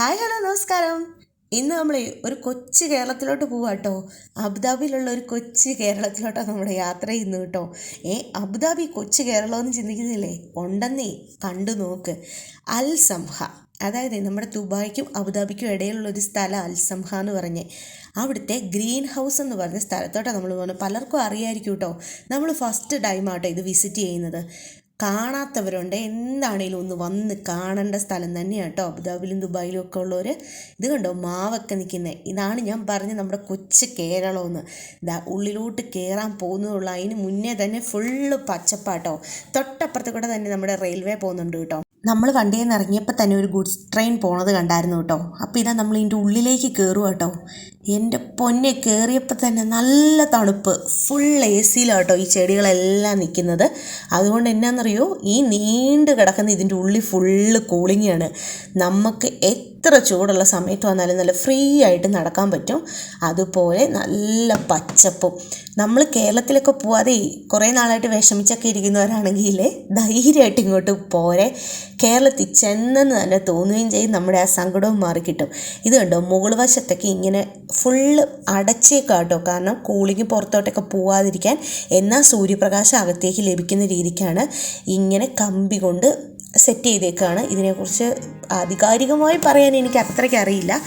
Hi hello നമസ്കാരം. ഇന്ന് നമ്മൾ ഒരു കൊച്ചു കേരളത്തിലോട്ട് പോവാ കേട്ടോ അബുദാബിയിലുള്ള ഒരു കൊച്ചു കേരളത്തിലോട്ടാണ് നമ്മുടെ യാത്ര ചെയ്യുന്നത് കേട്ടോ ഏ അബുദാബി കൊച്ചു കേരളമെന്ന് ചിന്തിക്കുന്നില്ലേ? ഉണ്ടെന്നേ കണ്ടു നോക്ക്. അൽ സംഹ. അതായത് നമ്മുടെ ദുബായ്ക്കും അബുദാബിക്കും ഇടയിലുള്ള ഒരു സ്ഥലം അൽസംഹ എന്ന് പറഞ്ഞ്. അവിടുത്തെ ഗ്രീൻ ഹൗസ് എന്ന് പറഞ്ഞ സ്ഥലത്തോട്ടാണ് നമ്മൾ പോകുന്നത് പലർക്കും അറിയായിരിക്കും കേട്ടോ നമ്മൾ ഫസ്റ്റ് ടൈമാട്ടോ ഇത് വിസിറ്റ് ചെയ്യുന്നത്. കാണാത്തവരുണ്ട്. എന്താണേലും ഒന്ന് വന്ന് കാണേണ്ട സ്ഥലം തന്നെയാണ് കേട്ടോ അബുദാബിയിലും ദുബായിലും ഒക്കെ ഉള്ളവർ ഇത് കണ്ടോ? മാവൊക്കെ നിൽക്കുന്നത് ഇതാണ് ഞാൻ പറഞ്ഞ നമ്മുടെ കൊച്ചു കേരളമെന്ന്. ഇതാ ഉള്ളിലോട്ട് കയറാൻ പോകുന്നതുള്ളൂ അതിന് മുന്നേ തന്നെ ഫുള്ള് പച്ചപ്പാട്ടോ തൊട്ടപ്പുറത്ത് കൂടെ തന്നെ നമ്മുടെ റെയിൽവേ പോകുന്നുണ്ട് കേട്ടോ നമ്മൾ വണ്ടിയിൽ ഇറങ്ങിയപ്പോൾ തന്നെ ഒരു ഗുഡ്സ് ട്രെയിൻ പോണത് കണ്ടായിരുന്നു കേട്ടോ. അപ്പോൾ ഇതാ നമ്മൾ ഇതിന്റെ ഉള്ളിലേക്ക് കയറുക കേട്ടോ. എന്റെ പൊന്നെ കയറിയപ്പോൾ തന്നെ നല്ല തണുപ്പ് ഫുൾ എ സിയിലാട്ടോ ഈ ചെടികളെല്ലാം നിൽക്കുന്നത്. അതുകൊണ്ട് എന്നാണെന്നറിയോ ഈ നീണ്ടു കിടക്കുന്ന ഇതിന്റെ ഉള്ളിൽ ഫുള്ള് കൂളിങ്ങാണ് നമുക്ക് എത്ര ചൂടുള്ള സമയത്ത് വന്നാലും നല്ല ഫ്രീ ആയിട്ട് നടക്കാൻ പറ്റും. അതുപോലെ നല്ല പച്ചപ്പും. നമ്മൾ കേരളത്തിലൊക്കെ പോവാതെ കുറേ നാളായിട്ട് വിഷമിച്ചൊക്കെ ഇരിക്കുന്നവരാണെങ്കിൽ ധൈര്യമായിട്ട് ഇങ്ങോട്ട് പോരെ. കേരളത്തിൽ ചെന്നെന്ന് തന്നെ തോന്നുകയും ചെയ്യും. നമ്മുടെ ആ സങ്കടവും മാറിക്കിട്ടും ഇത് കണ്ടോ? മുകൾ വശത്തൊക്കെ ഇങ്ങനെ ഫുള്ള് അടച്ചേക്കാട്ടോ. കാരണം കൂളിങ് പുറത്തോട്ടൊക്കെ പോവാതിരിക്കാൻ എന്നാൽ സൂര്യപ്രകാശം അകത്തേക്ക് ലഭിക്കുന്ന രീതിക്കാണ് ഇങ്ങനെ കമ്പി കൊണ്ട് സെറ്റ് ചെയ്തേക്കാണ്. ഇതിനെക്കുറിച്ച് ആധികാരികമായി പറയാൻ എനിക്ക് അത്രയ്ക്ക് അറിയില്ല.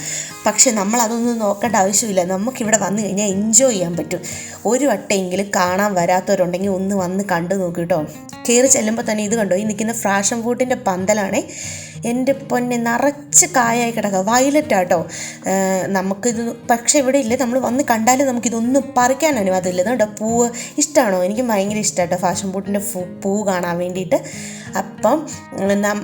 പക്ഷെ നമ്മൾ അതൊന്നും നോക്കേണ്ട ആവശ്യമില്ല. നമുക്കിവിടെ വന്നു കഴിഞ്ഞാൽ എൻജോയ് ചെയ്യാൻ പറ്റും. ഒരു വട്ടമെങ്കിലും കാണാൻ വരാത്തവരുണ്ടെങ്കിൽ ഒന്ന് വന്ന് കണ്ടു നോക്കി കേട്ടോ. കയറി ചെല്ലുമ്പോൾ തന്നെ ഇത് കണ്ടോ? ഈ നിൽക്കുന്ന ഫ്രാഷൻ ഫുഡിന്റെ പന്തലാണേ. എന്റെ പൊന്നെ നിറച്ച് കായായി കിടക്കുക. വയലറ്റ് ആട്ടോ നമുക്കിത് പക്ഷേ ഇവിടെ ഇല്ല? നമ്മൾ വന്ന് കണ്ടാലും നമുക്കിതൊന്നും പറിക്കാൻ അനുവാദമില്ല. കേട്ടോ പൂവ് ഇഷ്ടമാണോ എനിക്ക് ഭയങ്കര ഇഷ്ടമാട്ടോ ഫാഷൻ ഫുഡിന്റെ പൂ കാണാൻ വേണ്ടിയിട്ട്. അപ്പം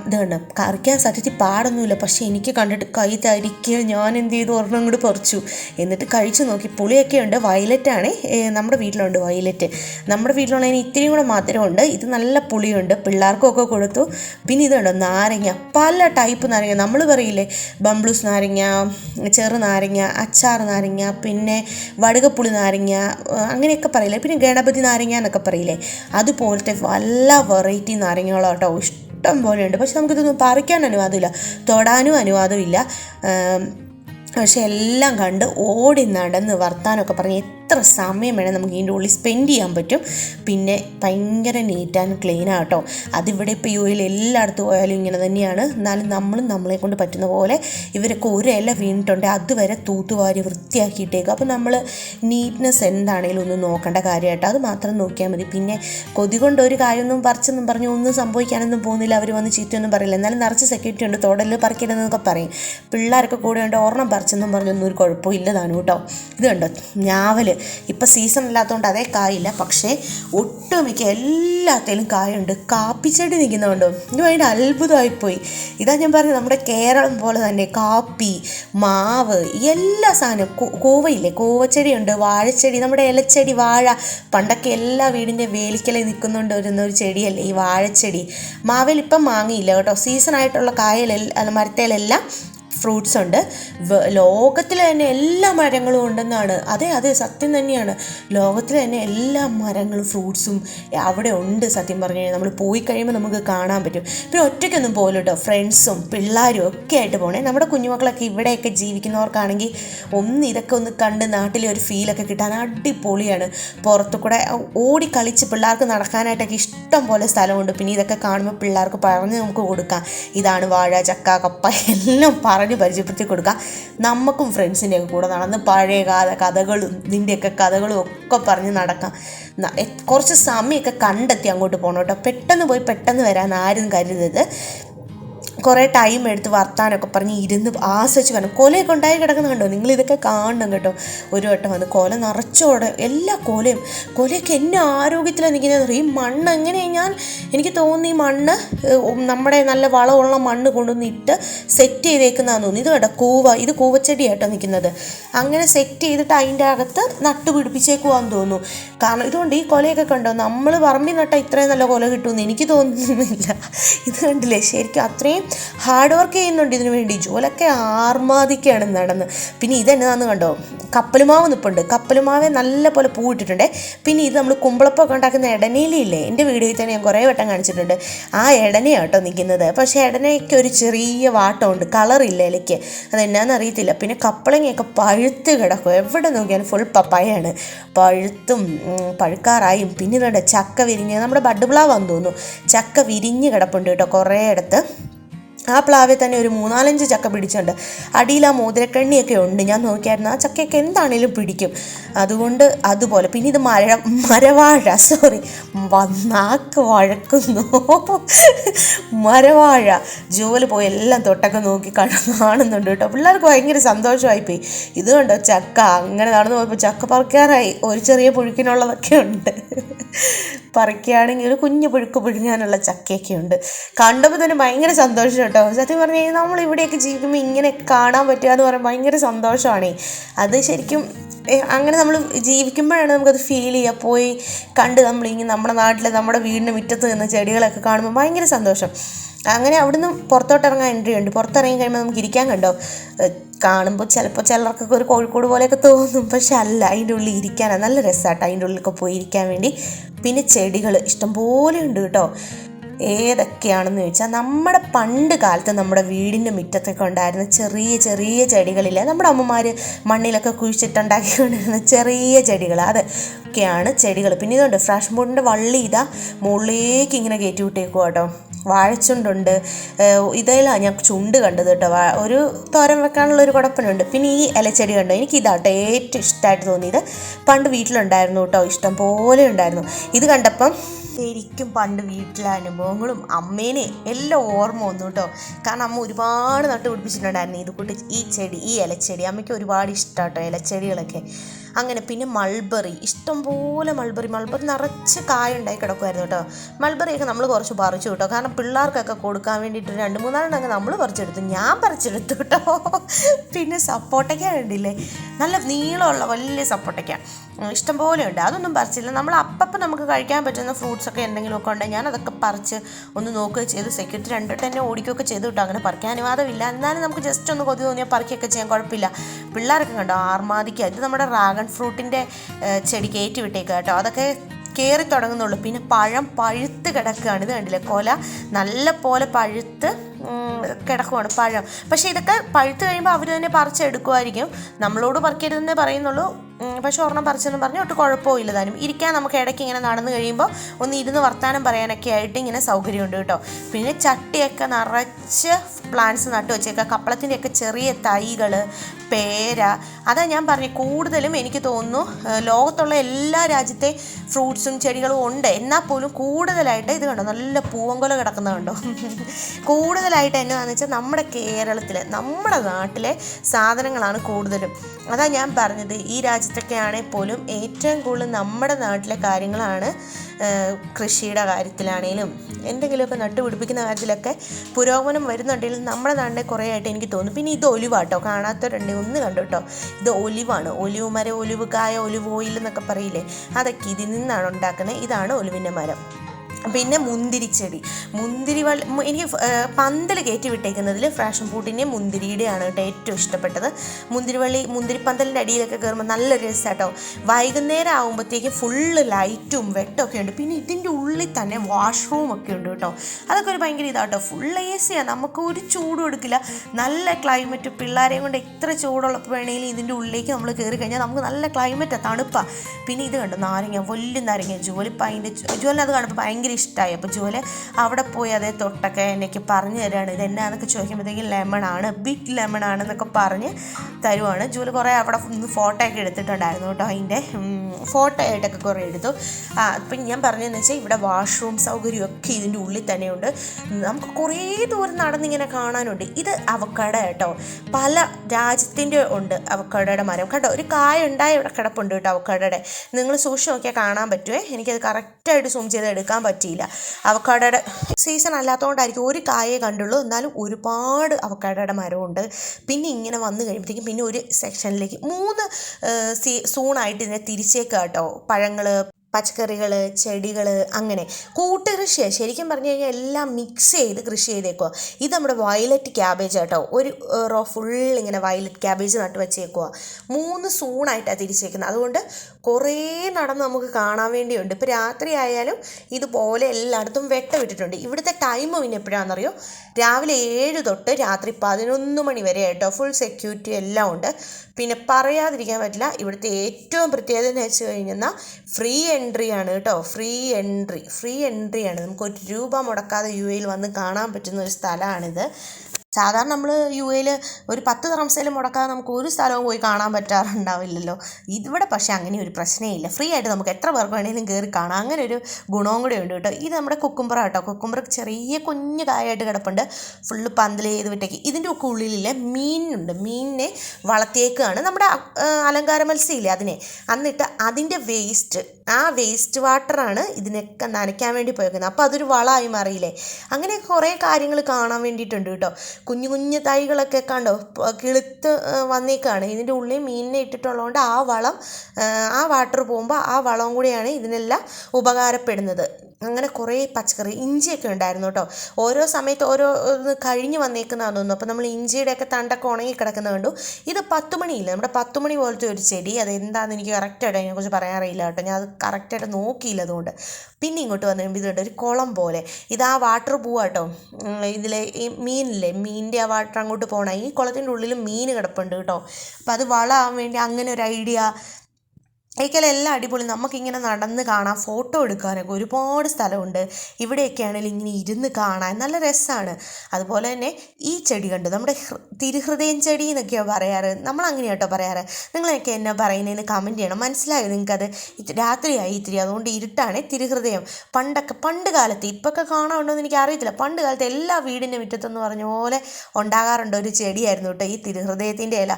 ഇത് കണ്ടോ? കറിക്കാൻ സത്യത്തിൽ പാടൊന്നുമില്ല. പക്ഷേ എനിക്ക് കണ്ടിട്ട് കൈ തരിക്കുക ഞാൻ എന്ത് ചെയ്തു? ഒരെണ്ണം കൂടി പറിച്ചു. എന്നിട്ട് കഴിച്ചു നോക്കി. പുളിയൊക്കെ ഉണ്ട്. വയലറ്റ് ആണ് നമ്മുടെ വീട്ടിലുണ്ട് വയലറ്റ്. നമ്മുടെ വീട്ടിലുള്ളതിന് ഇത്തിരിയും കൂടെ മധുരമുണ്ട്. ഇത് നല്ല പുളിയുണ്ട്. പിള്ളേർക്കൊക്കെ കൊടുത്തു. പിന്നെ ഇതുണ്ട് നാരങ്ങ. പല ടൈപ്പ് നാരങ്ങ. നമ്മൾ പറയില്ലേ? ബംബ്ലൂസ് നാരങ്ങ ചെറു നാരങ്ങ അച്ചാർ നാരങ്ങ പിന്നെ വടുകപ്പുളി നാരങ്ങ അങ്ങനെയൊക്കെ പറയില്ലേ? പിന്നെ ഗണപതി നാരങ്ങ എന്നൊക്കെ പറയില്ലേ? അതുപോലത്തെ വല്ല വെറൈറ്റി നാരങ്ങകളോ കേട്ടോ ഇഷ്ടം പോലെയുണ്ട്. പക്ഷെ നമുക്കിതൊന്നും പറിക്കാൻ അനുവാദമില്ല. തൊടാനും അനുവാദമില്ല. പക്ഷെ എല്ലാം കണ്ട് ഓടി നടന്ന് വർത്താനമൊക്കെ പറഞ്ഞ് എത്ര സമയം വേണേൽ നമുക്ക് ഇതിന്റെ ഉള്ളിൽ സ്പെൻഡ് ചെയ്യാൻ പറ്റും? പിന്നെ ഭയങ്കര നീറ്റ് ആൻഡ് ക്ലീൻ ആട്ടോ അതിവിടെ ഇപ്പോൾ യു എയിൽ എല്ലായിടത്തും പോയാലും ഇങ്ങനെ തന്നെയാണ്. എന്നാലും നമ്മളും നമ്മളെ കൊണ്ട് പറ്റുന്ന പോലെ ഇവരൊക്കെ ഒരു ഇല വീണിട്ടുണ്ട്. അതുവരെ തൂത്തുവാരി വൃത്തിയാക്കിയിട്ടേക്കും. അപ്പോൾ നമ്മൾ നീറ്റ്നെസ് എന്താണെങ്കിലും ഒന്ന് നോക്കേണ്ട കാര്യമായിട്ട് അത് മാത്രം നോക്കിയാൽ മതി. പിന്നെ കൊതി കൊണ്ട് ഒരു കാര്യമൊന്നും പറിച്ചെന്നും പറഞ്ഞു ഒന്നും സംഭവിക്കാനൊന്നും പോകുന്നില്ല. അവർ വന്ന് ചീറ്റൊന്നും പറയില്ല. എന്നാലും നിറച്ച് സെക്യൂരിറ്റി ഉണ്ട്. തൊടലിൽ പറിക്കരുതെന്നൊക്കെ പറയും. പിള്ളേരൊക്കെ കൂടെ ഉണ്ട് ഒരെണ്ണം പറിച്ചെന്നും പറഞ്ഞൊന്നും ഒരു കുഴപ്പമില്ല താനും കേട്ടോ. ഇത് കണ്ടോ? ഞാവൽ ഇപ്പം സീസൺ ഇല്ലാത്തതുകൊണ്ട് അതേ കായില്ല. പക്ഷേ ഒട്ടുമിക്ക എല്ലാത്തിലും കായുണ്ട്. കാപ്പിച്ചെടി നിൽക്കുന്നതുകൊണ്ട് ഇത് ഭയങ്കര അത്ഭുതമായിപ്പോയി. ഇതാ ഞാൻ പറഞ്ഞത് നമ്മുടെ കേരളം പോലെ തന്നെ കാപ്പി മാവ് എല്ലാ സാധനവും കോവയില്ലേ? കോവച്ചെടിയുണ്ട് വാഴച്ചെടി നമ്മുടെ ഇലച്ചെടി വാഴ. പണ്ടൊക്കെ എല്ലാ വീടിന്റെ വേലിക്കലയിൽ നിൽക്കുന്നുണ്ട് വരുന്ന ഒരു ചെടിയല്ലേ ഈ വാഴച്ചെടി. മാവിൽ ഇപ്പം മാങ്ങിയില്ല കേട്ടോ. സീസൺ ആയിട്ടുള്ള കായലെല്ലാം മരത്തേലെല്ലാം ഫ്രൂട്ട്സ് ഉണ്ട്. ലോകത്തിൽ തന്നെ എല്ലാ മരങ്ങളും ഉണ്ടെന്നാണ്. അതെ അതെ സത്യം തന്നെയാണ്. ലോകത്തിൽ തന്നെ എല്ലാ മരങ്ങളും ഫ്രൂട്ട്സും അവിടെ ഉണ്ട് സത്യം പറഞ്ഞു കഴിഞ്ഞാൽ. നമ്മൾ പോയി കഴിയുമ്പോൾ നമുക്ക് കാണാൻ പറ്റും. പിന്നെ ഒറ്റയ്ക്കൊന്നും പോലും കേട്ടോ ഫ്രണ്ട്സും പിള്ളേരും ഒക്കെ ആയിട്ട് പോകണേ നമ്മുടെ കുഞ്ഞുമക്കളൊക്കെ ഇവിടെയൊക്കെ ജീവിക്കുന്നവർക്കാണെങ്കിൽ ഒന്ന് ഇതൊക്കെ ഒന്ന് കണ്ട് നാട്ടിലെ ഒരു ഫീലൊക്കെ കിട്ടാൻ അടിപൊളിയാണ്. പുറത്തു കൂടെ ഓടി കളിച്ച് പിള്ളേർക്ക് നടക്കാനായിട്ടൊക്കെ ഇഷ്ടം പോലെ സ്ഥലമുണ്ട്. പിന്നെ ഇതൊക്കെ കാണുമ്പോൾ പിള്ളേർക്ക് പറഞ്ഞ് നമുക്ക് കൊടുക്കാം. ഇതാണ് വാഴ ചക്ക കപ്പ എല്ലാം പറഞ്ഞ് പരിചയപ്പെടുത്തി കൊടുക്കുക. നമുക്കും ഫ്രണ്ട്സിന്റെയൊക്കെ കൂടെ നടന്ന് പഴയ കാല കഥകളും ഇതിന്റെയൊക്കെ കഥകളും ഒക്കെ പറഞ്ഞ് നടക്കാം. കുറച്ച് സമയമൊക്കെ കണ്ടെത്തി അങ്ങോട്ട് പോകണം കേട്ടോ. പെട്ടെന്ന് പോയി പെട്ടെന്ന് വരാൻ ആരും കരുതരുത്. കുറേ ടൈം എടുത്ത് വർത്താനൊക്കെ പറഞ്ഞ് ഇരുന്ന് ആസ്വദിച്ച് വരണം കൊലയൊക്കെ ഉണ്ടായി കിടക്കുന്ന കണ്ടോ? നിങ്ങൾ ഇതൊക്കെ കാണണം കേട്ടോ. ഒരു വട്ടം വന്ന് കൊല നിറച്ചോടെ എല്ലാ കൊലയും. കൊലയൊക്കെ എന്നെ ആരോഗ്യത്തിലാണ് നിൽക്കുന്നത് ഈ മണ്ണ് എങ്ങനെ ഞാൻ എനിക്ക് തോന്നുന്നു ഈ മണ്ണ് നമ്മുടെ നല്ല വളമുള്ള മണ്ണ് കൊണ്ടുവന്ന് ഇട്ട് സെറ്റ് ചെയ്തേക്കുന്നതാന്ന് തോന്നുന്നു. ഇത് കേട്ടോ കൂവ ഇത് കൂവച്ചെടിയായിട്ടോ നിൽക്കുന്നത്. അങ്ങനെ സെറ്റ് ചെയ്തിട്ട് അതിന്റെ അകത്ത് നട്ടു പിടിപ്പിച്ചേക്കുവാന്ന് തോന്നുന്നു. കാരണം ഇതുകൊണ്ട് ഈ കൊലയൊക്കെ കണ്ടോ? നമ്മൾ പറമ്പിൽ നട്ടാൽ ഇത്രയും നല്ല കൊല കിട്ടുമെന്ന് എനിക്ക് തോന്നുന്നില്ല. ഇത് കണ്ടില്ലേ? ശരിക്കും അത്രയും ഹാർഡ് വർക്ക് ചെയ്യുന്നുണ്ട് ഇതിനു വേണ്ടി. ജോലൊക്കെ ആർമാദിക്കാണ് നടന്ന്. പിന്നെ ഇതെന്നാന്ന് കണ്ടോ? കപ്പലുമാവ് നിൽപ്പുണ്ട് കപ്പലുമാവെ നല്ല പോലെ പൂവിട്ടിട്ടുണ്ട് പിന്നെ ഇത് നമ്മൾ കുമ്പളപ്പൊക്കെ ഉണ്ടാക്കുന്ന ഇടനയിലില്ലേ എന്റെ വീഡിയോയിൽ തന്നെ ഞാൻ കുറേ വട്ടം കാണിച്ചിട്ടുണ്ട്. ആ ഇടനയാണ് കേട്ടോ നിൽക്കുന്നത്. പക്ഷേ ഇടനയ്ക്ക് ഒരു ചെറിയ വാട്ടമുണ്ട്. കളറില്ല ഇലയ്ക്ക്. അതെന്നാന്ന് അറിയത്തില്ല. പിന്നെ കപ്പളങ്ങയൊക്കെ പഴുത്ത് കിടക്കും. എവിടെ നോക്കിയാലും ഫുൾ പപ്പായാണ് പഴുത്തും പഴുക്കാറായും. പിന്നെ ചക്ക വിരിഞ്ഞ്. നമ്മുടെ ബഡ് പ്ലാവാന്ന് തോന്നുന്നു. ചക്ക വിരിഞ്ഞ് കിടപ്പുണ്ട് കേട്ടോ കുറേ ഇടത്ത്. ആ പ്ലാവിൽ തന്നെ ഒരു മൂന്നാലഞ്ച് ചക്ക പിടിച്ചുണ്ട് അടിയിൽ ആ മോതിരക്കണ്ണിയൊക്കെ ഉണ്ട്. ഞാൻ നോക്കിയായിരുന്നു. ആ ചക്കയൊക്കെ എന്താണേലും പിടിക്കും. അതുകൊണ്ട് അതുപോലെ. പിന്നെ ഇത് മര മരവാഴ. സോറി വന്നാക്ക് വഴക്കുന്നു. മരവാഴ. ജോലി പോയി എല്ലാം തൊട്ടൊക്കെ നോക്കി കാണ- കാണുന്നുണ്ട് കേട്ടോ. പിള്ളേർക്ക് ഭയങ്കര സന്തോഷമായിപ്പോയി. ഇത് കണ്ടോ? ചക്ക. അങ്ങനെ നടന്നു പോയപ്പോൾ ചക്ക പറിക്കാറായി. ഒരു ചെറിയ പുഴുക്കിനുള്ളതൊക്കെ ഉണ്ട്. പറിക്കുകയാണെങ്കിൽ ഒരു കുഞ്ഞു പുഴുക്ക് പുഴുങ്ങാനുള്ള ചക്കയൊക്കെ ഉണ്ട്. കണ്ടപ്പോൾ തന്നെ ഭയങ്കര സന്തോഷം കേട്ടോ. സത്യം പറഞ്ഞു കഴിഞ്ഞാൽ നമ്മൾ ഇവിടെയൊക്കെ ജീവിക്കുമ്പോൾ ഇങ്ങനെ കാണാൻ പറ്റുക എന്ന് പറയുമ്പോൾ ഭയങ്കര സന്തോഷമാണ്. അത് ശരിക്കും അങ്ങനെ നമ്മൾ ജീവിക്കുമ്പോഴാണ് നമുക്കത് ഫീൽ ചെയ്യുക. പോയി കണ്ട് നമ്മൾ ഇങ്ങനെ നമ്മുടെ നാട്ടിലെ നമ്മുടെ വീടിന്റെ മുറ്റത്ത് നിന്ന് ചെടികളൊക്കെ കാണുമ്പോൾ ഭയങ്കര സന്തോഷം. അങ്ങനെ അവിടുന്ന് പുറത്തോട്ട് ഇറങ്ങാൻ എൻട്രി ഉണ്ട്. പുറത്തിറങ്ങി കഴിയുമ്പോൾ നമുക്ക് ഇരിക്കാൻ കണ്ടോ? കാണുമ്പോൾ ചിലപ്പോൾ ചിലർക്കൊക്കെ ഒരു കോഴിക്കോട് പോലെയൊക്കെ തോന്നും. പക്ഷെ അല്ല അതിന്റെ ഉള്ളിൽ ഇരിക്കാനാണ് നല്ല രസമാട്ടോ അതിന്റെ ഉള്ളിലൊക്കെ പോയി ഇരിക്കാൻ വേണ്ടി. പിന്നെ ചെടികൾ ഇഷ്ടംപോലെ ഉണ്ട് കേട്ടോ. ഏതൊക്കെയാണെന്ന് ചോദിച്ചാൽ നമ്മുടെ പണ്ട് കാലത്ത് നമ്മുടെ വീടിന്റെ മുറ്റത്തൊക്കെ ഉണ്ടായിരുന്ന ചെറിയ ചെറിയ ചെടികളില്ലേ? നമ്മുടെ അമ്മമാർ മണ്ണിലൊക്കെ കുഴിച്ചിട്ടുണ്ടാക്കിക്കൊണ്ടിരുന്ന ചെറിയ ചെടികൾ അതൊക്കെയാണ് ചെടികൾ പിന്നെ ഇതുണ്ട് ഫ്രഷ് ബോർഡിന്റെ വള്ളി ഇതാ മുകളിലേക്ക് ഇങ്ങനെ കയറ്റി വിട്ടേക്കുക കേട്ടോ. വാഴച്ചുണ്ടുണ്ട് ഇതെല്ലാം ഞാൻ ചുണ്ട് കണ്ടത് കേട്ടോ. ഒരു തോരൻ വെക്കാനുള്ള ഒരു കുഴപ്പമുണ്ട്. പിന്നെ ഈ ഇലച്ചെടി കണ്ടോ? എനിക്ക് ഇതാട്ടോ ഏറ്റവും ഇഷ്ടമായിട്ട് തോന്നിയത്. പണ്ട് വീട്ടിലുണ്ടായിരുന്നു കേട്ടോ. ഇഷ്ടം പോലെ ഉണ്ടായിരുന്നു. ഇത് കണ്ടപ്പം ശരിക്കും പണ്ട് വീട്ടിലെ അനുഭവങ്ങളും അമ്മേനെ എല്ലാം ഓർമ്മ വന്നു കേട്ടോ. കാരണം അമ്മ ഒരുപാട് നട്ട് പിടിപ്പിച്ചിട്ടുണ്ടായിരുന്നു. ഇത് കൂട്ടി ഈ ചെടി ഈ ഇലച്ചെടി അമ്മയ്ക്ക് ഒരുപാട് ഇഷ്ടമാണ് കേട്ടോ ഇലച്ചെടികളൊക്കെ. അങ്ങനെ പിന്നെ മൾബറി ഇഷ്ടംപോലെ മൾബറി മൾബറി നിറച്ച് കായ ഉണ്ടായി കിടക്കുമായിരുന്നു കേട്ടോ. മൾബറിയൊക്കെ നമ്മൾ കുറച്ച് പറിച്ചു കേട്ടോ. കാരണം പിള്ളേർക്കൊക്കെ കൊടുക്കാൻ വേണ്ടിയിട്ട് രണ്ട് മൂന്നാലെണ്ണമൊക്കെ നമ്മൾ പറിച്ചെടുത്തു. ഞാൻ പറിച്ചെടുത്തു കേട്ടോ. പിന്നെ സപ്പോട്ടയ്ക്ക കണ്ടില്ലേ നല്ല നീളമുള്ള വലിയ സപ്പോട്ടയ്ക്ക ഇഷ്ടംപോലെ ഉണ്ട്. അതൊന്നും പറിച്ചില്ല. നമ്മൾ അപ്പം നമുക്ക് കഴിക്കാൻ പറ്റുന്ന ഫ്രൂട്ട്സ് ഒക്കെ എന്തെങ്കിലുമൊക്കെ ഉണ്ടെങ്കിൽ ഞാൻ അതൊക്കെ പറിച്ച് ഒന്ന് നോക്കുക ചെയ്ത്. സെക്യൂരിറ്റി രണ്ടിട്ട് തന്നെ ഓടിക്കുകയൊക്കെ ചെയ്തു കിട്ടും. അങ്ങനെ പറിക്കാൻ അനുവാദമില്ല. എന്നാലും നമുക്ക് ജസ്റ്റ് ഒന്ന് കൊതി തോന്നിയാൽ പറിക്കുകയൊക്കെ ചെയ്യാൻ കുഴപ്പമില്ല. പിള്ളേരൊക്കെ കണ്ടോ? ആർമാദിക്കുക ഇത് നമ്മുടെ ഡ്രാഗൺ ഫ്രൂട്ടിന്റെ ചെടി കയറ്റി വിട്ടേക്കുക കേട്ടോ. അതൊക്കെ കയറി തുടങ്ങുന്നുള്ളൂ. പിന്നെ പഴം പഴുത്ത് കിടക്കുകയാണ്. ഇത് കണ്ടില്ലേ? കൊല നല്ല പോലെ പഴുത്ത് കിടക്കുവാണ് പഴം. പക്ഷേ ഇതൊക്കെ പഴുത്ത് കഴിയുമ്പോൾ അവർ തന്നെ പറിച്ചെടുക്കുമായിരിക്കും നമ്മളോട് പറിക്കരുതെന്നേ പറയുന്നുള്ളൂ. പക്ഷെ ഒരെണ്ണം പറിച്ചെന്ന് പറഞ്ഞാൽ ഒട്ട് കുഴപ്പമില്ല താനും. ഇരിക്കാൻ നമുക്ക് ഇടയ്ക്ക് ഇങ്ങനെ നടന്നു കഴിയുമ്പോൾ ഒന്ന് ഇരുന്ന് വർത്താനം പറയാനൊക്കെ ആയിട്ട് ഇങ്ങനെ സൗകര്യമുണ്ട് കേട്ടോ. പിന്നെ ചട്ടിയൊക്കെ നിറച്ച് പ്ലാന്റ്സ് നട്ടു വെച്ചേക്കുക കപ്പളത്തിന്റെയൊക്കെ ചെറിയ തൈകൾ പേര അതാ ഞാൻ പറഞ്ഞു. കൂടുതലും എനിക്ക് തോന്നുന്നു ലോകത്തുള്ള എല്ലാ രാജ്യത്തെ ഫ്രൂട്ട്സും ചെടികളും ഉണ്ട്. എന്നാൽ പോലും കൂടുതലായിട്ട് ഇത് കണ്ടോ നല്ല പൂവങ്കൊല കിടക്കുന്നത് കണ്ടോ? കൂടുതലായിട്ട് എന്നാന്ന് വെച്ചാൽ നമ്മുടെ കേരളത്തിൽ നമ്മുടെ നാട്ടിലെ സാധനങ്ങളാണ് കൂടുതലും. അതാ ഞാൻ പറഞ്ഞത് ഈ രാജ്യത്തൊക്കെ ആണെങ്കിൽ പോലും ഏറ്റവും കൂടുതൽ നമ്മുടെ നാട്ടിലെ കാര്യങ്ങളാണ് കൃഷിയുടെ കാര്യത്തിലാണേലും എന്തെങ്കിലുമൊക്കെ നട്ടുപിടിപ്പിക്കുന്ന കാര്യത്തിലൊക്കെ പുരോഗമനം വരുന്നുണ്ടെങ്കിലും നമ്മുടെ നാടിനെ കുറേ ആയിട്ട് എനിക്ക് തോന്നുന്നു പിന്നെ ഇത് ഒലിവാട്ടോ കാണാത്തവരുണ്ടെങ്കിൽ ഒന്ന് കണ്ടു കേട്ടോ. ഇത് ഒലിവാണ്. ഒലിവ് മരം ഒലിവ് കായ ഒലിവ് ഓയിൽ എന്നൊക്കെ പറയില്ലേ? അതൊക്കെ ഇതിൽ നിന്നാണ് ഉണ്ടാക്കുന്നത്. ഇതാണ് ഒലിവിന്റെ മരം. പിന്നെ മുന്തിരിച്ചെടി. മുന്തിരി വള്ളി എനിക്ക് പന്തൽ കയറ്റി വിട്ടേക്കുന്നതിൽ ഫ്രാഷൻ ഫ്രൂട്ടിന്റെ മുന്തിരിയുടെയാണ് കേട്ടോ ഏറ്റവും ഇഷ്ടപ്പെട്ടത്. മുന്തിരിവള്ളി മുന്തിരിപ്പന്തലിന്റെ അടിയിലൊക്കെ കയറുമ്പോൾ നല്ല രസമാട്ടോ വൈകുന്നേരം ആകുമ്പോഴത്തേക്കും ഫുള്ള് ലൈറ്റും വെട്ടമൊക്കെ ഉണ്ട്. പിന്നെ ഇതിന്റെ ഉള്ളിൽ തന്നെ വാഷ്റൂം ഒക്കെ ഉണ്ട് കേട്ടോ. അതൊക്കെ ഒരു ഭയങ്കര ഇതാട്ടോ. ഫുൾ എ സിയാണ് നമുക്ക് ഒരു ചൂടും എടുക്കില്ല. നല്ല ക്ലൈമറ്റ് പിള്ളേരെയും കൊണ്ട് എത്ര ചൂടുള്ളപ്പോൾ വേണമെങ്കിലും ഇതിന്റെ ഉള്ളിലേക്ക് നമ്മൾ കയറി കഴിഞ്ഞാൽ നമുക്ക് നല്ല ക്ലൈമറ്റാണ് തണുപ്പാണ് പിന്നെ ഇത് കണ്ടോ? നാരങ്ങ വലിയ നാരങ്ങ ജോലിപ്പ അതിന്റെ ജോലി അത് കാണുമ്പോൾ ഭയങ്കര ഇഷ്ടമായി അപ്പോൾ ജോലി അവിടെ പോയി അതേ തൊട്ടൊക്കെ എനിക്ക് പറഞ്ഞു തരുകയാണ് ഇത് എന്നാന്നൊക്കെ ചോദിക്കുമ്പോഴത്തേക്കും ലെമൺ ആണ് ബിഗ് ലെമൺ ആണെന്നൊക്കെ പറഞ്ഞ് തരുവാണ്. ജോലി കുറേ അവിടെ ഫോട്ടോ ഒക്കെ എടുത്തിട്ടുണ്ടായിരുന്നു കേട്ടോ അതിന്റെ. ഫോട്ടോ ആയിട്ടൊക്കെ കുറേ എടുത്തു. അപ്പം ഞാൻ പറഞ്ഞതെന്ന് വെച്ചാൽ ഇവിടെ വാഷ്റൂം സൗകര്യമൊക്കെ ഇതിന്റെ ഉള്ളിൽ തന്നെയുണ്ട്. നമുക്ക് കുറേ ദൂരം നടന്നിങ്ങനെ കാണാനുണ്ട്. ഇത് അവക്കട കേട്ടോ. പല രാജ്യത്തിന്റെ ഉണ്ട് അവക്കടയുടെ മരം. കേട്ടോ ഒരു കായ ഉണ്ടായി ഇവിടെ കിടപ്പുണ്ട് കേട്ടോ അവക്കടയുടെ നിങ്ങൾ സൂക്ഷിച്ച് നോക്കിയാൽ കാണാൻ പറ്റുമേ എനിക്കത് കറക്റ്റായിട്ട് സൂം ചെയ്ത് എടുക്കാൻ പറ്റിയില്ല. അവക്കാടയുടെ സീസൺ അല്ലാത്തതുകൊണ്ടായിരിക്കും ഒരു കായേ കണ്ടുള്ളൂ. എന്നാലും ഒരുപാട് അവക്കാടയുടെ മരമുണ്ട്. പിന്നെ ഇങ്ങനെ വന്നു കഴിയുമ്പോഴത്തേക്കും പിന്നെ ഒരു സെക്ഷനിലേക്ക് മൂന്ന് സീ സൂണായിട്ട് ഇതിനെ തിരിച്ചേക്കുക കേട്ടോ. പഴങ്ങൾ പച്ചക്കറികൾ ചെടികൾ അങ്ങനെ കൂട്ടുകൃഷിയാണ് ശരിക്കും പറഞ്ഞു കഴിഞ്ഞാൽ എല്ലാം മിക്സ് ചെയ്ത് കൃഷി ചെയ്തേക്കുക ഇത് നമ്മുടെ വയലറ്റ് ക്യാബേജ് കേട്ടോ ഒരു റോ ഫുൾ ഇങ്ങനെ വയലറ്റ് ക്യാബേജ് നട്ട് വെച്ചേക്കുക മൂന്ന് സൂണായിട്ടാണ് തിരിച്ചേക്കുന്നത് അതുകൊണ്ട് കുറേ നടന്ന് നമുക്ക് കാണാൻ വേണ്ടിയുണ്ട്. ഇപ്പോൾ രാത്രി ആയാലും ഇതുപോലെ എല്ലായിടത്തും വെട്ട വിട്ടിട്ടുണ്ട് ഇവിടുത്തെ ടൈം പിന്നെ എപ്പോഴാണെന്നറിയോ രാവിലെ ഏഴ് തൊട്ട് രാത്രി പതിനൊന്ന് മണി വരെ കേട്ടോ ഫുൾ സെക്യൂരിറ്റി എല്ലാം ഉണ്ട്. പിന്നെ പറയാതിരിക്കാൻ പറ്റില്ല. ഇവിടുത്തെ ഏറ്റവും പ്രത്യേകത എന്ന് വെച്ച് കഴിഞ്ഞാൽ ഫ്രീ എൻട്രി ആണ് കേട്ടോ. ഫ്രീ എൻട്രി ഫ്രീ എൻട്രി ആണ്. നമുക്ക് ഒരു രൂപ മുടക്കാതെ യു എയിൽ വന്ന് കാണാൻ പറ്റുന്ന ഒരു സ്ഥലമാണിത്. സാധാരണ നമ്മൾ യു എയിൽ ഒരു പത്ത് തറംസേലും മുടക്കാതെ നമുക്ക് ഒരു സ്ഥലവും പോയി കാണാൻ പറ്റാറുണ്ടാവില്ലല്ലോ. ഇവിടെ പക്ഷേ അങ്ങനെ ഒരു പ്രശ്നമേ ഇല്ല. ഫ്രീ ആയിട്ട് നമുക്ക് എത്ര പേർക്ക് വേണമെങ്കിലും കയറി കാണാം. അങ്ങനെ ഒരു ഗുണവും കൂടെ ഉണ്ട് കേട്ടോ. ഇത് നമ്മുടെ കുക്കുംബറ കേട്ടോ. കുക്കുംബർ ചെറിയ കുഞ്ഞു കായായിട്ട് കിടപ്പുണ്ട്. ഫുള്ള് പന്തൽ ചെയ്ത് വിട്ടേക്ക്. ഇതിന്റെ ഒക്കെ ഉള്ളിലില്ലേ മീനുണ്ട് മീനിനെ വളർത്തിയേക്കാണ്. നമ്മുടെ അലങ്കാര മത്സ്യമില്ലേ അതിനെ. എന്നിട്ട് അതിന്റെ വേസ്റ്റ് ആ വേസ്റ്റ് വാട്ടറാണ് ഇതിനൊക്കെ നനയ്ക്കാൻ വേണ്ടി പോയേക്കുന്നത് അപ്പോൾ അതൊരു വളമായി മാറിയില്ലേ? അങ്ങനെ കുറേ കാര്യങ്ങൾ കാണാൻ വേണ്ടിയിട്ടുണ്ട് കേട്ടോ. കുഞ്ഞു കുഞ്ഞു തൈകളൊക്കെ കണ്ടോ? കിളുത്ത് വന്നേക്കാണ്. ഇതിന്റെ ഉള്ളിൽ മീനിനെ ഇട്ടിട്ടുള്ളതുകൊണ്ട് ആ വളം ആ വാട്ടർ പോകുമ്പോൾ ആ വളവും കൂടിയാണ് ഇതിനെല്ലാം ഉപകാരപ്പെടുന്നത്. അങ്ങനെ കുറേ പച്ചക്കറി ഇഞ്ചിയൊക്കെ ഉണ്ടായിരുന്നു കേട്ടോ. ഓരോ സമയത്ത് ഓരോ കഴിഞ്ഞ് വന്നേക്കുന്നതാണെന്ന് തോന്നുന്നു. അപ്പോൾ നമ്മൾ ഇഞ്ചിയുടെയൊക്കെ തണ്ടൊക്കെ ഉണങ്ങി കിടക്കുന്നത് കണ്ടു. ഇത് പത്തുമണിയില്ല നമ്മുടെ പത്തുമണി പോലത്തെ ഒരു ചെടി. അത് എന്താണെന്ന് എനിക്ക് കറക്റ്റായിട്ട് അതിനെക്കുറിച്ച് പറയാൻ അറിയില്ല കേട്ടോ. ഞാൻ അത് കറക്റ്റായിട്ട് നോക്കിയില്ല അതുകൊണ്ട്. പിന്നെ ഇങ്ങോട്ട് വന്നു കഴിയുമ്പോൾ ഇതുണ്ട് ഒരു കുളം പോലെ. ഇത് ആ വാട്ടർ പൂവാട്ടോ ഇതിലെ ഈ മീനില്ലേ? മീനിന്റെ ആ വാട്ടർ അങ്ങോട്ട് പോകണം ഈ കുളത്തിന്റെ ഉള്ളിൽ മീൻ കിടപ്പുണ്ട് കേട്ടോ. അപ്പോൾ അത് വളമാകാൻ വേണ്ടി അങ്ങനെ ഒരു ഐഡിയ ഏക്കലും എല്ലാം അടിപൊളി നമുക്കിങ്ങനെ നടന്ന് കാണാം ഫോട്ടോ എടുക്കാനൊക്കെ ഒരുപാട് സ്ഥലമുണ്ട്. ഇവിടെയൊക്കെ ഇങ്ങനെ ഇരുന്ന് കാണാൻ നല്ല രസമാണ് അതുപോലെ തന്നെ ഈ ചെടി കണ്ട് നമ്മുടെ തിരുഹൃദയം ചെടി എന്നൊക്കെയാണ് പറയാറ്. നമ്മൾ കേട്ടോ പറയാറ്. നിങ്ങളൊക്കെ എന്നാ പറയുന്നതെന്ന് കമന്റ് ചെയ്യണം. മനസ്സിലായോ നിങ്ങൾക്കത്? രാത്രിയായി ഇത്തിരി അതുകൊണ്ട് ഇരുട്ടാണ് തിരുഹൃദയം. പണ്ടൊക്കെ പണ്ട് കാലത്ത് ഇപ്പൊക്കെ കാണാറുണ്ടോ എന്ന് എനിക്ക് അറിയത്തില്ല പണ്ട് കാലത്ത് എല്ലാ വീടിന്റെ മുറ്റത്തെന്ന് പറഞ്ഞ പോലെ ഉണ്ടാകാറുണ്ട് ഒരു ചെടിയായിരുന്നു കേട്ടോ ഈ തിരുഹൃദയത്തിന്റെ ഇല.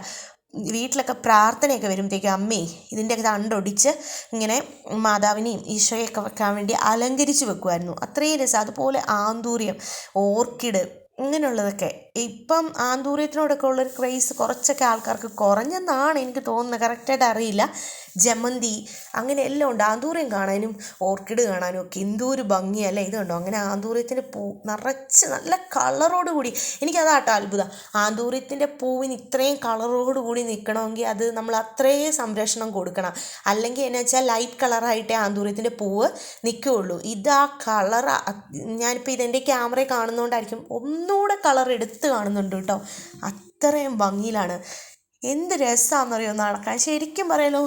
വീട്ടിലൊക്കെ പ്രാർത്ഥനയൊക്കെ വരുമ്പോഴത്തേക്കും അമ്മേ ഇതിന്റെയൊക്കെ തണ്ടൊടിച്ച് ഇങ്ങനെ മാതാവിനെയും ഈശോയൊക്കെ വെക്കാൻ വേണ്ടി അലങ്കരിച്ച് വെക്കുമായിരുന്നു അത്രയും രസം. അതുപോലെ ആന്തൂര്യം ഓർക്കിഡ് ഇങ്ങനെയുള്ളതൊക്കെ. ഇപ്പം ആന്തൂര്യത്തിനോടൊക്കെ ഉള്ളൊരു ക്രൈസ് കുറച്ചൊക്കെ ആൾക്കാർക്ക് കുറഞ്ഞെന്നാണ് എനിക്ക് തോന്നുന്നത്. കറക്റ്റായിട്ട് അറിയില്ല. ജമന്തി അങ്ങനെ എല്ലാം ഉണ്ട്. ആന്തൂറിയം കാണാനും ഓർക്കിഡ് കാണാനും ഒക്കെ എന്തോരു ഭംഗിയല്ലേ ഇത് കണ്ടോ? അങ്ങനെ ആന്തൂറിയത്തിന്റെ പൂ നിറച്ച് നല്ല കളറോട് കൂടി. എനിക്കതാട്ടോ അത്ഭുതം. ആന്തൂറിയത്തിന്റെ പൂവിന് ഇത്രയും കളറോട് കൂടി നിൽക്കണമെങ്കിൽ അത് നമ്മൾ അത്രയും സംരക്ഷണം കൊടുക്കണം. അല്ലെങ്കിൽ എന്നു വെച്ചാൽ ലൈറ്റ് കളറായിട്ടേ ആന്തൂറിയത്തിന്റെ പൂവ് നിൽക്കുകയുള്ളൂ ഇത് ആ. കളർ ഞാനിപ്പോൾ ഇതെന്റെ ക്യാമറയിൽ കാണുന്നതുകൊണ്ടായിരിക്കും ഒന്നുകൂടെ കളർ എടുത്ത് കാണുന്നുണ്ട് കേട്ടോ. അത്രയും ഭംഗിയിലാണ്. എന്ത് രസമാണെന്നറിയോ നടക്കാൻ? ശരിക്കും പറയലോ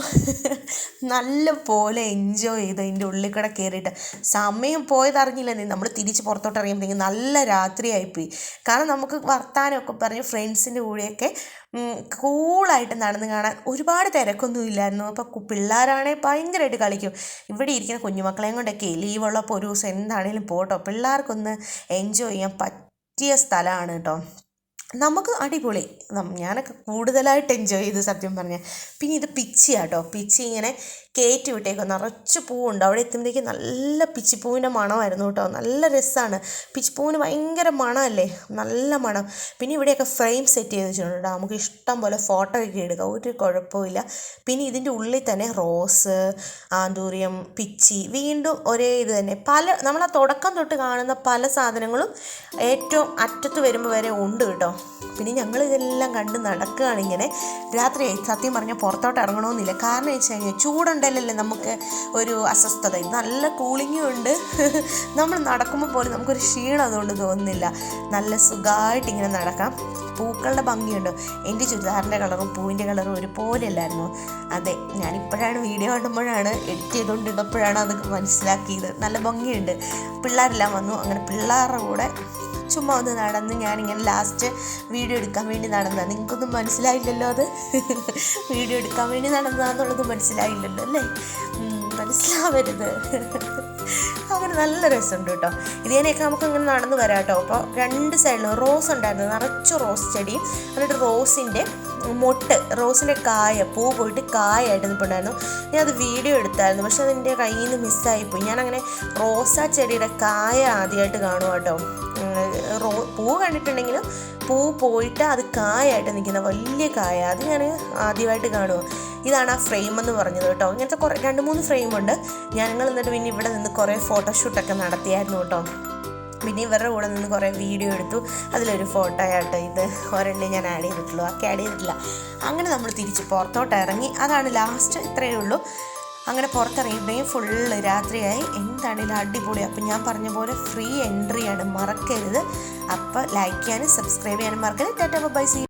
നല്ല പോലെ എൻജോയ് ചെയ്ത് അതിന്റെ ഉള്ളിൽ കൂടെ കയറിയിട്ട് സമയം പോയതറിഞ്ഞില്ല നീ. നമ്മൾ തിരിച്ച് പുറത്തോട്ട് ഇറങ്ങിയപ്പോഴത്തേക്കും നല്ല രാത്രിയായിപ്പോയി. കാരണം നമുക്ക് വർത്താനമൊക്കെ പറഞ്ഞ് ഫ്രണ്ട്സിന്റെ കൂടെയൊക്കെ കൂളായിട്ട് നടന്ന് കാണാൻ ഒരുപാട് തിരക്കൊന്നും ഇല്ലായിരുന്നു. അപ്പോൾ പിള്ളേരാണെങ്കിൽ ഭയങ്കരമായിട്ട് കളിക്കും. ഇവിടെ ഇരിക്കുന്ന കുഞ്ഞുമക്കളെയും കൊണ്ടൊക്കെ ലീവുള്ളപ്പോൾ ഒരു ദിവസം എന്താണേലും പോട്ടോ. പിള്ളേർക്കൊന്ന് എൻജോയ് ചെയ്യാൻ പറ്റിയ സ്ഥലമാണ് കേട്ടോ. നമുക്ക് അടിപൊളി. ഞാനൊക്കെ കൂടുതലായിട്ട് എൻജോയ് ചെയ്തു സത്യം പറഞ്ഞാൽ പിന്നെ ഇത് പിച്ചിയാട്ടോ. പിച്ചി ഇങ്ങനെ കയറ്റി വിട്ടേക്കും നിറച്ച് പൂവുണ്ട്. അവിടെ എത്തുമ്പോഴേക്കും നല്ല പിച്ചിപ്പൂവിന്റെ മണമായിരുന്നു കേട്ടോ. നല്ല രസമാണ് പിച്ചിപ്പൂവിന് ഭയങ്കര മണമല്ലേ? നല്ല മണം. പിന്നെ ഇവിടെയൊക്കെ ഫ്രെയിം സെറ്റ് ചെയ്ത് വെച്ചിട്ടുണ്ട് നമുക്ക് ഇഷ്ടം പോലെ ഫോട്ടോ ഒക്കെ എടുക്കാം. ഒരു കുഴപ്പമില്ല പിന്നെ ഇതിന്റെ ഉള്ളിൽ തന്നെ റോസ് ആന്തൂര്യം പിച്ചി വീണ്ടും ഒരേ ഇത് തന്നെ. പല നമ്മൾ ആ തുടക്കം തൊട്ട് കാണുന്ന പല സാധനങ്ങളും ഏറ്റവും അറ്റത്ത് വരുമ്പോൾ വരെ ഉണ്ട് കേട്ടോ. പിന്നെ ഞങ്ങൾ ഇതെല്ലാം കണ്ട് നടക്കുകയാണ് ഇങ്ങനെ. രാത്രി സത്യം പറഞ്ഞാൽ പുറത്തോട്ട് ഇറങ്ങണമെന്നില്ല കാരണം വെച്ച് കഴിഞ്ഞാൽ ചൂടുണ്ടല്ലേ നമുക്ക് ഒരു അസ്വസ്ഥത. നല്ല കൂളിങ്ങും ഉണ്ട്. നമ്മൾ നടക്കുമ്പോൾ പോലും നമുക്കൊരു ക്ഷീണം അതുകൊണ്ട് തോന്നുന്നില്ല. നല്ല സുഖമായിട്ട് ഇങ്ങനെ നടക്കാം. പൂക്കളുടെ ഭംഗിയുണ്ട്? എന്റെ ചുരിദാറിന്റെ കളറും പൂവിന്റെ കളറും ഒരുപോലെ അല്ലായിരുന്നു? അതെ ഞാനിപ്പോഴാണ് വീഡിയോ കാണുമ്പോഴാണ് എഡിറ്റ് ചെയ്തുകൊണ്ടിരുന്നപ്പോഴാണ് അത് മനസ്സിലാക്കിയത്. നല്ല ഭംഗിയുണ്ട്. പിള്ളേരെല്ലാം വന്നു. അങ്ങനെ പിള്ളേരുടെ കൂടെ ചുമ്മാ ഒന്ന് നടന്ന് ഞാനിങ്ങനെ ലാസ്റ്റ് വീഡിയോ എടുക്കാൻ വേണ്ടി നടന്നതാണ് നിങ്ങൾക്കൊന്നും മനസ്സിലായില്ലല്ലോ അത്? വീഡിയോ എടുക്കാൻ വേണ്ടി നടന്നതാന്നുള്ളത് മനസ്സിലായില്ലല്ലോ അല്ലേ? മനസ്സിലാവരുത്. അങ്ങനെ നല്ല രസമുണ്ട് കേട്ടോ. ഇതിനെയൊക്കെ നമുക്ക് ഇങ്ങനെ നടന്നു വരാം കേട്ടോ. അപ്പോൾ രണ്ട് സൈഡിലും റോസ് ഉണ്ടായിരുന്നു. നിറച്ച് റോസ് ചെടിയും എന്നിട്ട് റോസിന്റെ മൊട്ട് റോസിന്റെ കായ പൂ പോയിട്ട് കായായിട്ട് നിൽപ്പുണ്ടായിരുന്നു ഞാൻ അത് വീഡിയോ എടുത്തായിരുന്നു. പക്ഷെ അതെന്റെ കയ്യിൽ നിന്ന് മിസ്സായിപ്പോയി ഞാനങ്ങനെ റോസാ ചെടിയുടെ കായ ആദ്യമായിട്ട് കാണുക കേട്ടോ. റോ പൂ കണ്ടിട്ടുണ്ടെങ്കിലും പൂ പോയിട്ട് അത് കായായിട്ട് നിൽക്കുന്ന വലിയ കായ. അത് ഞാൻ ആദ്യമായിട്ട് കാണുക ഇതാണ് ആ ഫ്രെയിം എന്ന് പറഞ്ഞത് കേട്ടോ. ഇങ്ങനത്തെ കുറേ രണ്ട് മൂന്ന് ഫ്രെയിമുണ്ട് ഞങ്ങൾ എന്നിട്ട് പിന്നെ ഇവിടെ നിന്ന് കുറേ ഫോട്ടോഷൂട്ടൊക്കെ നടത്തിയായിരുന്നു കേട്ടോ. പിന്നെ ഇവരുടെ കൂടെ നിന്ന് കുറേ വീഡിയോ എടുത്തു. അതിലൊരു ഫോട്ടോ ആയിട്ട് ഇത് ഒരെണ്ണം ഞാൻ ആഡ് ചെയ്തിട്ടുള്ളൂ. ഒക്കെ ആഡ് ചെയ്തിട്ടില്ല. അങ്ങനെ നമ്മൾ തിരിച്ച് പുറത്തോട്ട് ഇറങ്ങി. അതാണ് ലാസ്റ്റ് ഇത്രയേ ഉള്ളൂ. അങ്ങനെ പുറത്തിറങ്ങിയിട്ടുണ്ടെങ്കിൽ ഫുള്ള് രാത്രിയായി. എന്താണേലും അടിപൊളി? അപ്പം ഞാൻ പറഞ്ഞ പോലെ ഫ്രീ എൻട്രിയാണ് മറക്കരുത്. അപ്പോൾ ലൈക്ക് ചെയ്യാനും സബ്സ്ക്രൈബ് ചെയ്യാനും മറക്കരുത്. Tata by C